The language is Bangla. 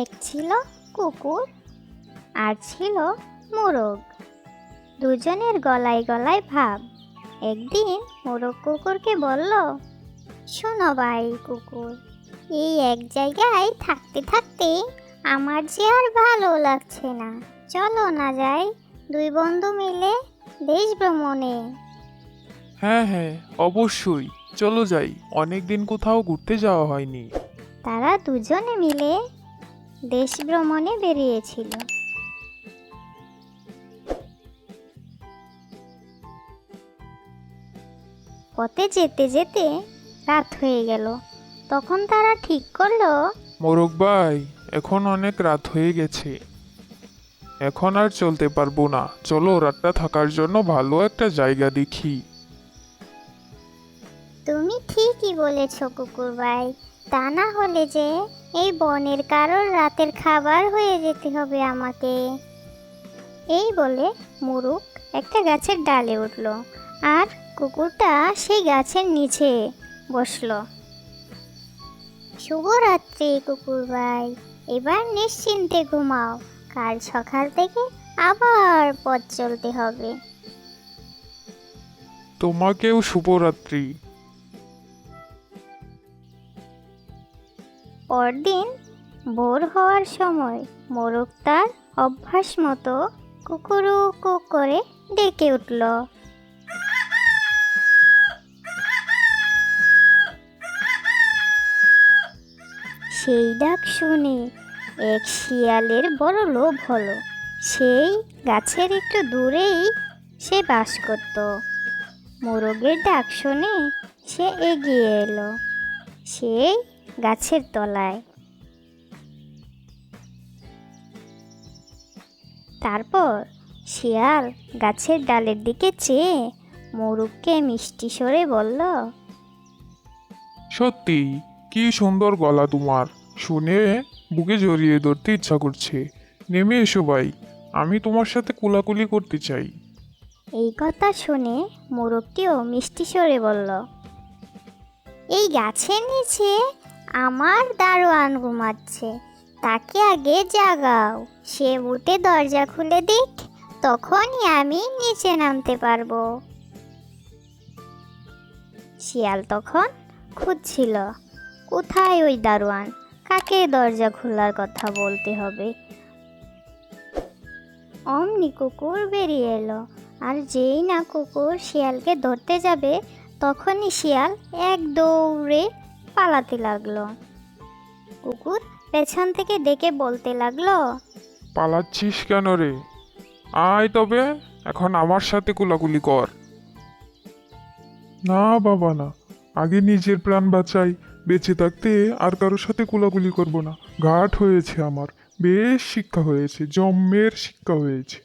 এক ছিল কুকুর আর ছিল মোরগ। দুজনের গলায় গলায় ভাব। একদিন মোরগ কুকুরকে বলল শোনো ভাই কুকুর এই এক জায়গায় থাকতে থাকতে আমার যে আর ভালো লাগছে না। চলো না যাই দুই বন্ধু মিলে দেশ ভ্রমণে। হ্যাঁ হ্যাঁ অবশ্যই। চলো যাই অনেক দিন কোথাও ঘুরতে যাওয়া হয়নি। তারা দুজনে মিলে দেশ ভ্রমণে বেরিয়েছিল। পথে যেতে যেতে রাত হয়ে গেল। তখন তারা ঠিক করল মোরক ভাই এখন অনেক রাত হয়ে গেছে। এখন আর চলতে পারব না। চলো রাতটা থাকার জন্য ভালো একটা জায়গা দেখি। তুমি ঠিকই বলেছ কুকুর ভাই। তা না হলে যে এই বনের কারোর রাতের খাবার হয়ে যেতে হবে আমাকে। এই বলে মুরুক একটা গাছের ডালে উঠল আর কুকুরটা সেই গাছের নিচে বসল। শুভরাত্রি কুকুর ভাই, এবার নিশ্চিন্তে ঘুমাও। কাল সকাল থেকে আবার পথ চলতে হবে। তোমাকেও শুভরাত্রি। পরদিন ভোর হওয়ার সময় মোরগ তার অভ্যাস মতো কুকুরু কু করে ডেকে উঠল। সেই ডাক শুনে এক শিয়ালের বড় লোভ হলো। সেই গাছের একটু দূরেই সে বাস করত। মোরগের ডাক শুনে সে এগিয়ে এলো। সেই গাছের তলায়। তারপর শিয়াল গাছের ডালের দিকে চেয়ে মোরগকে মিষ্টি সরে বলল সত্যি কি সুন্দর গলা তোমার। শুনে বুকে জড়িয়ে ধরতে ইচ্ছা করছে। নেমে এসো ভাই আমি তোমার সাথে কোলাকুলি করতে চাই। এই কথা শুনে মোরগটিও মিষ্টি সরে বলল এই গাছের নিচে আমার দারোয়ান ঘুমাচ্ছে, তাকে আগে জাগাও। সে উঠে দরজা খুলে দিক, তখনই আমি নিচে নামতে পারব। শিয়াল তখন খুঁজছিল, কোথায় ওই দারোয়ান? কাকে দরজা খোলার কথা বলতে হবে? অমনি কুকুর বেরিয়ে এলো, আর যেই না কুকুর শিয়ালকে ধরতে যাবে, তখনই শিয়াল এক দৌড়ে পালাতে লাগল। কুকুর পেছন থেকে ডেকে বলতে লাগল, পালাচ্ছিস কেন রে? আয় তবে, এখন আমার সাথে কোলাকুলি কর। না বাবা না, আগে নিজের প্রাণ বাঁচাই। বেঁচে থাকতে আর কারোর সাথে কোলাকুলি করব না। ঘাট হয়েছে আমার, বেশ শিক্ষা হয়েছে জম্মের শিক্ষা হয়েছে।